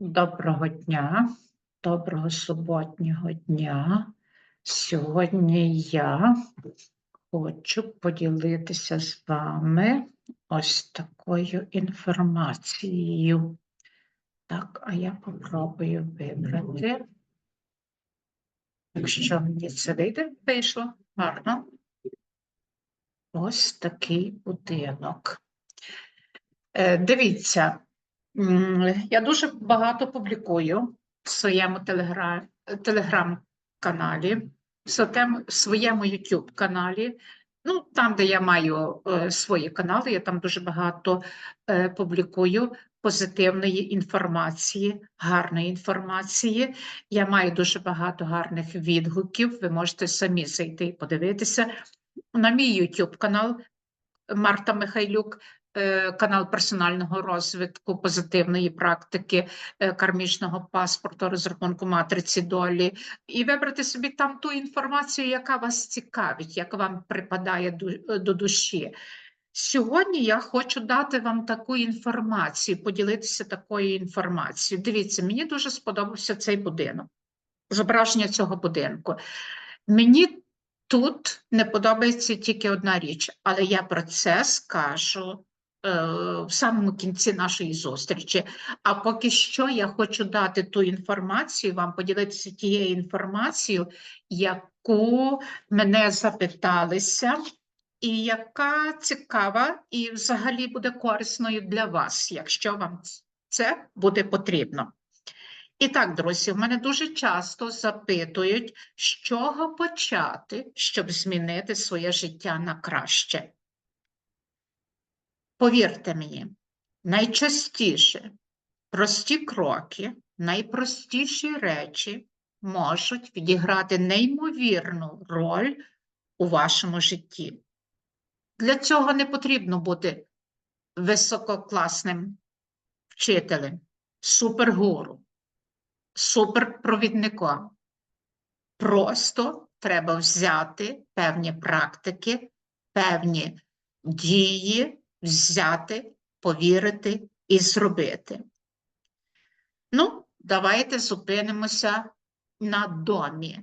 Доброго дня, доброго суботнього дня. Сьогодні я хочу поділитися з вами ось такою інформацією. Так, а я попробую вибрати. Якщо мені це вийде, вийшло гарно. Ось такий будинок. Е, Дивіться, я дуже багато публікую в своєму телегра- телеграм-каналі, в своєму YouTube каналі. Ну, там, де я маю е, свої канали, я там дуже багато е, публікую позитивної інформації, гарної інформації. Я маю дуже багато гарних відгуків. Ви можете самі зайти і подивитися на мій YouTube канал Марта Михайлюк, канал персонального розвитку, позитивної практики, е, кармічного паспорту, розрахунку матриці долі, і вибрати собі там ту інформацію, яка вас цікавить, яка вам припадає до душі. Сьогодні я хочу дати вам таку інформацію, поділитися такою інформацією. Дивіться, мені дуже сподобався цей будинок, зображення цього будинку. Мені тут не подобається тільки одна річ, але я про це скажу е, в самому кінці нашої зустрічі. А поки що я хочу дати ту інформацію, вам поділитися тією інформацією, яку мене запиталися, і яка цікава і взагалі буде корисною для вас, якщо вам це буде потрібно. І так, друзі, в мене дуже часто запитують, з чого почати, щоб змінити своє життя на краще. Повірте мені, найчастіше прості кроки, найпростіші речі можуть відіграти неймовірну роль у вашому житті. Для цього не потрібно бути висококласним вчителем, супергуру суперпровідником. Просто треба взяти певні практики, певні дії, взяти, повірити і зробити. Ну, давайте зупинимося на домі.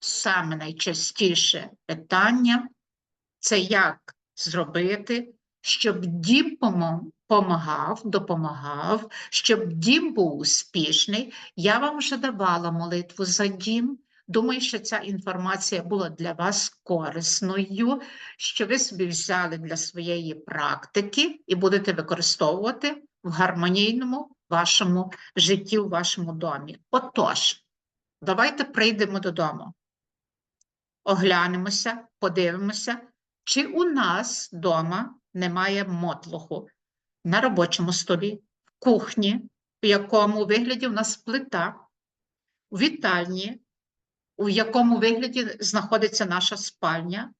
Саме найчастіше питання це як зробити, щоб дім помагав, допомагав, щоб дім був успішний. Я вам вже давала молитву за дім. Думаю, що ця інформація була для вас корисною, що ви собі взяли для своєї практики і будете використовувати в гармонійному вашому житті, у вашому домі. Отож, давайте прийдемо додому, оглянемося, подивимося, чи у нас вдома немає мотлоху на робочому столі, в кухні, в якому вигляді у нас плита, у вітальні, у якому вигляді знаходиться наша спальня.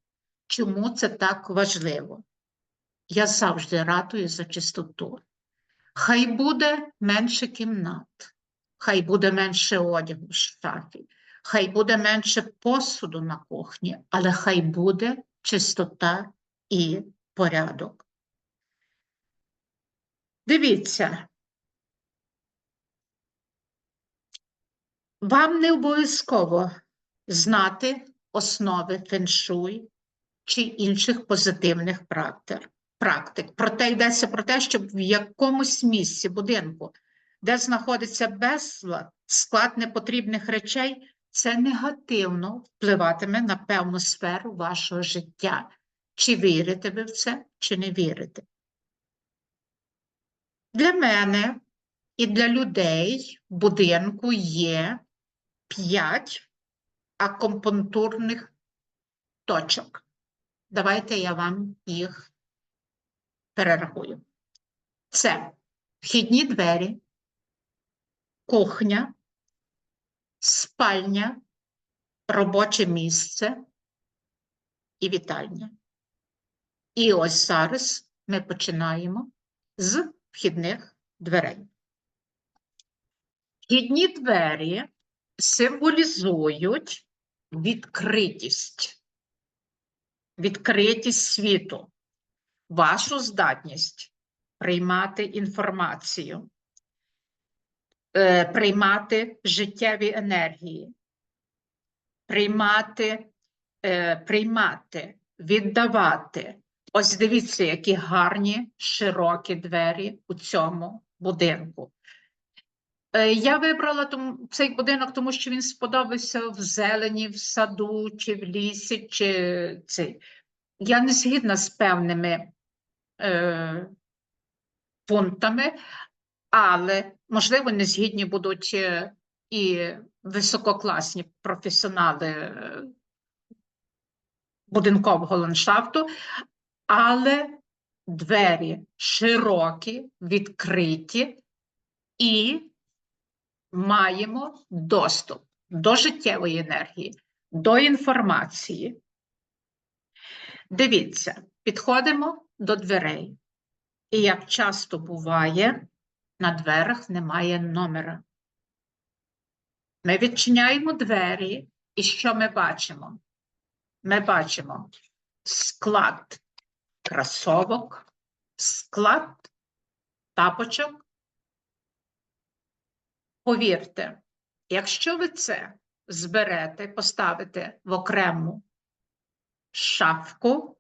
Чому це так важливо? Я завжди ратую за чистоту. Хай буде менше кімнат, хай буде менше одягу в шафі, хай буде менше посуду на кухні, але хай буде чистота і порядок. Дивіться, вам не обов'язково знати основи феншуй чи інших позитивних практик. Проте йдеться про те, щоб в якомусь місці будинку, де знаходиться безлад, склад непотрібних речей, це негативно впливатиме на певну сферу вашого життя. Чи вірите ви в це, чи не вірите? Для мене і для людей в будинку є п'ять акомпунктурних точок. Давайте я вам їх перерахую. Це вхідні двері, кухня, спальня, робоче місце і вітальня. І ось зараз ми починаємо з вхідних дверей. Вхідні двері символізують відкритість, відкритість світу, вашу здатність приймати інформацію. е, приймати життєві енергії, приймати, е, приймати, віддавати. Ось дивіться, які гарні широкі двері у цьому будинку. Е, Я вибрала цей будинок, тому що він сподобався в зелені, в саду, чи в лісі, чи цей. Я не згідна з певними е, пунктами, але, можливо, не згідні будуть е, і висококласні професіонали е, будинкового ландшафту, але двері широкі, відкриті і маємо доступ до життєвої енергії, до інформації. Дивіться, підходимо до дверей. І як часто буває, на дверях немає номера. Ми відчиняємо двері, і що ми бачимо? Ми бачимо склад кросовок, склад тапочок. Повірте, якщо ви це зберете, поставите в окрему шафку,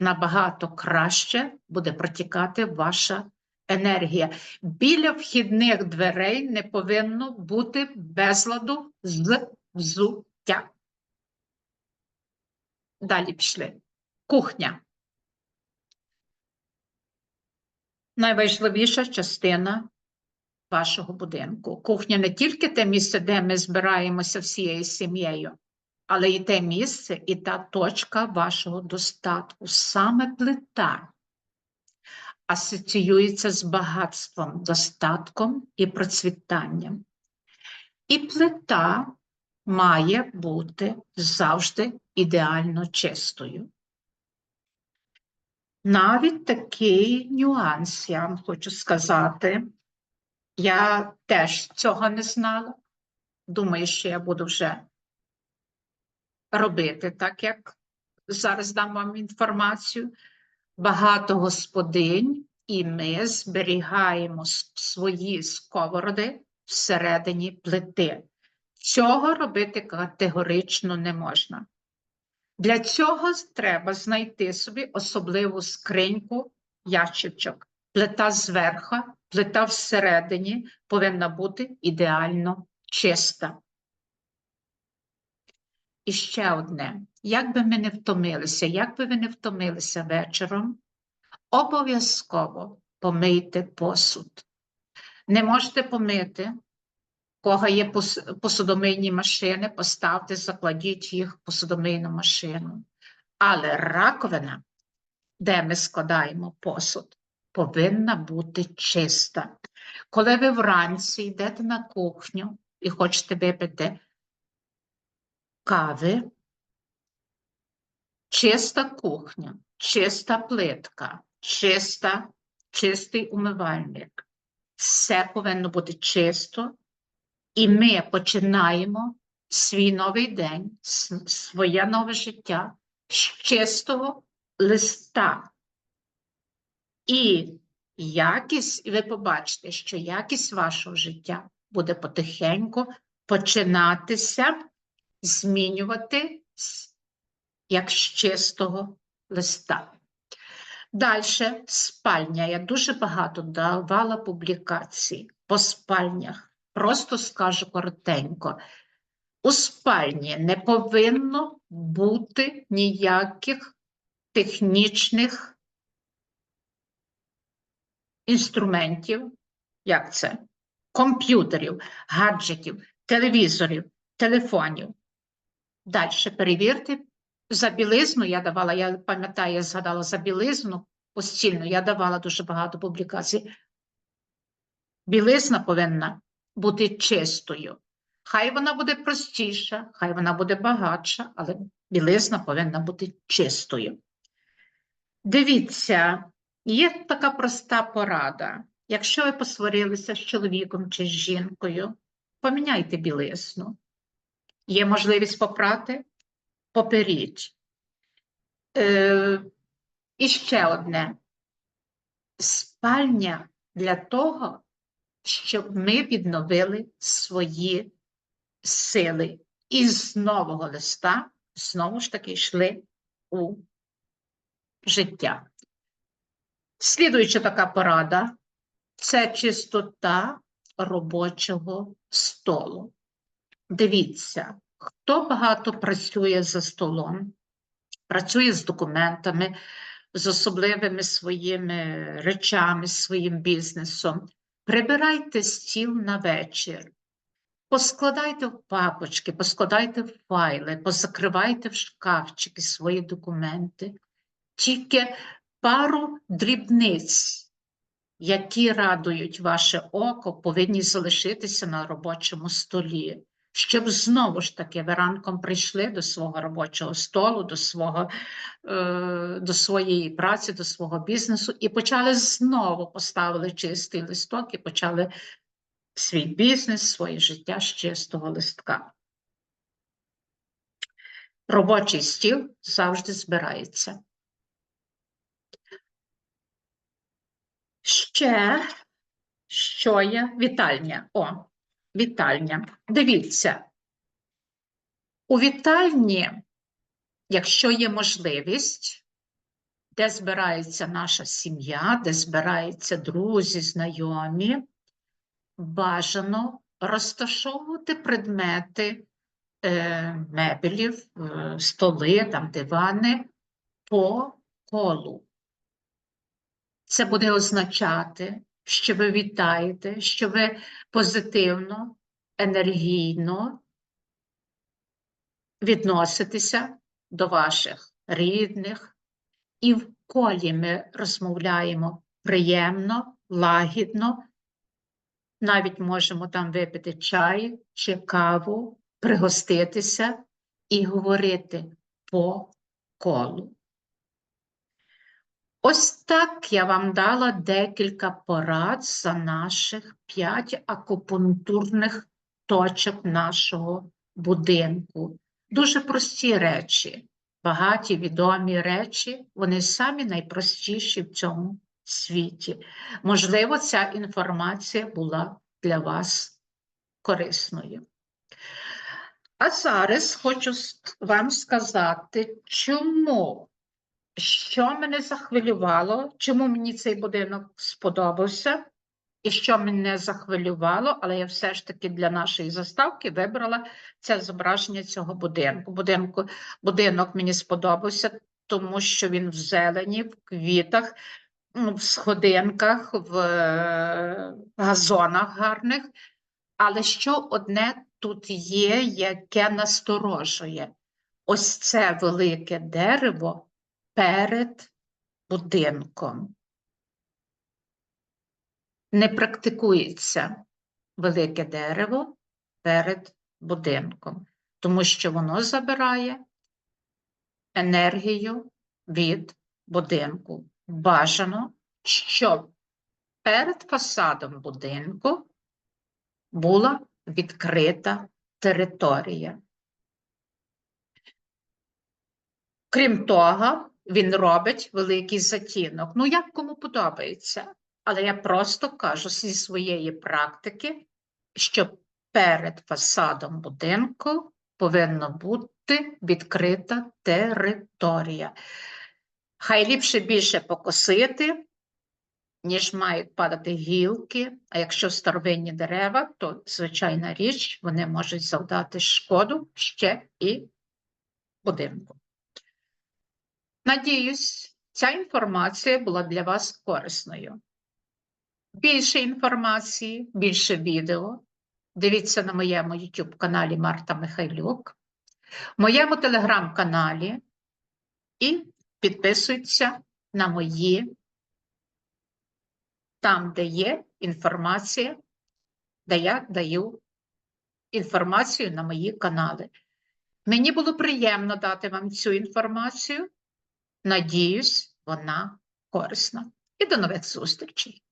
набагато краще буде протікати ваша енергія. Біля вхідних дверей не повинно бути безладу з взуття. Далі пішли. Кухня. Найважливіша частина вашого будинку. Кухня не тільки те місце, де ми збираємося всією сім'єю, але і те місце, і та точка вашого достатку, саме плита, асоціюється з багатством, достатком і процвітанням. І плита має бути завжди ідеально чистою. Навіть такий нюанс, я вам хочу сказати. Я теж цього не знала. Думаю, що я буду вже робити так, як зараз дам вам інформацію. Багато господинь, і ми зберігаємо свої сковороди всередині плити. Цього робити категорично не можна. Для цього треба знайти собі особливу скриньку ящичок. Плита зверху, плита всередині повинна бути ідеально чиста. І ще одне, як би ми не втомилися, як би ви не втомилися вечором, обов'язково помийте посуд. Не можете помити, кого є посудомийні машини, поставте, закладіть їх в посудомийну машину. Але раковина, де ми складаємо посуд, повинна бути чиста. Коли ви вранці йдете на кухню і хочете випити кави, чиста кухня, чиста плитка, чиста, чистий умивальник. Все повинно бути чисто, і ми починаємо свій новий день, своє нове життя з чистого листа. І якість, ви побачите, що якість вашого життя буде потихеньку починатися змінювати як з чистого листа. Далі спальня. Я дуже багато давала публікацій по спальнях. Просто скажу коротенько. У спальні не повинно бути ніяких технічних інструментів, як це? Комп'ютерів, гаджетів, телевізорів, телефонів. Далі перевірте за білизну. Я давала, я пам'ятаю, я згадала за білизну постільну, я давала дуже багато публікацій. Білизна повинна бути чистою. Хай вона буде простіша, хай вона буде багатша, але білизна повинна бути чистою. Дивіться, є така проста порада. Якщо ви посварилися з чоловіком чи з жінкою, поміняйте білизну. Є можливість попрати? Поперіть. Е, і ще одне. Спальня для того, щоб ми відновили свої сили. І з нового листа знову ж таки йшли у життя. Слідуюча така порада це чистота робочого столу. Дивіться, хто багато працює за столом, працює з документами, з особливими своїми речами, своїм бізнесом. Прибирайте стіл на вечір, поскладайте в папочки, поскладайте в файли, позакривайте в шкафчики свої документи. Тільки пару дрібниць, які радують ваше око, повинні залишитися на робочому столі, щоб знову ж таки ви ранком прийшли до свого робочого столу, до, свого, е, до своєї праці, до свого бізнесу і почали знову поставили чистий листок і почали свій бізнес, своє життя з чистого листка. Робочий стіл завжди збирається. Ще, що є? Вітальня. О, вітальня. Дивіться. У вітальні, якщо є можливість, де збирається наша сім'я, де збираються друзі, знайомі, бажано розташовувати предмети е, мебелів, е, столи, там, дивани по колу. Це буде означати, що ви вітаєте, що ви позитивно, енергійно відноситеся до ваших рідних, і в колі ми розмовляємо приємно, лагідно, навіть можемо там випити чай чи каву, пригоститися і говорити по колу. Ось так я вам дала декілька порад за наших п'ять акупунктурних точок нашого будинку. Дуже прості речі, багаті відомі речі, вони самі найпростіші в цьому світі. Можливо, ця інформація була для вас корисною. А зараз хочу вам сказати, чому що мене захвилювало, чому мені цей будинок сподобався, і що мене захвилювало, але я все ж таки для нашої заставки вибрала це зображення цього будинку. Будинку будинок мені сподобався, тому що він в зелені, в квітах, в сходинках, в е, газонах гарних. Але що одне тут є, яке насторожує? Ось це велике дерево перед будинком. Не практикується велике дерево перед будинком, тому що воно забирає енергію від будинку. Бажано, щоб перед фасадом будинку була відкрита територія. Крім того, він робить великий затінок. Ну, як кому подобається. Але я просто кажу зі своєї практики, що перед фасадом будинку повинна бути відкрита територія. Хай ліпше більше покосити, ніж мають падати гілки. А якщо старовинні дерева, то звичайна річ, вони можуть завдати шкоду ще і будинку. Надіюсь, ця інформація була для вас корисною. Більше інформації, більше відео. Дивіться на моєму YouTube каналі Марта Михайлюк, моєму телеграм-каналі і підписуйтеся на мої, там, де є інформація, де я даю інформацію на мої канали. Мені було приємно дати вам цю інформацію. Надіюсь, вона корисна. І до нових зустрічей!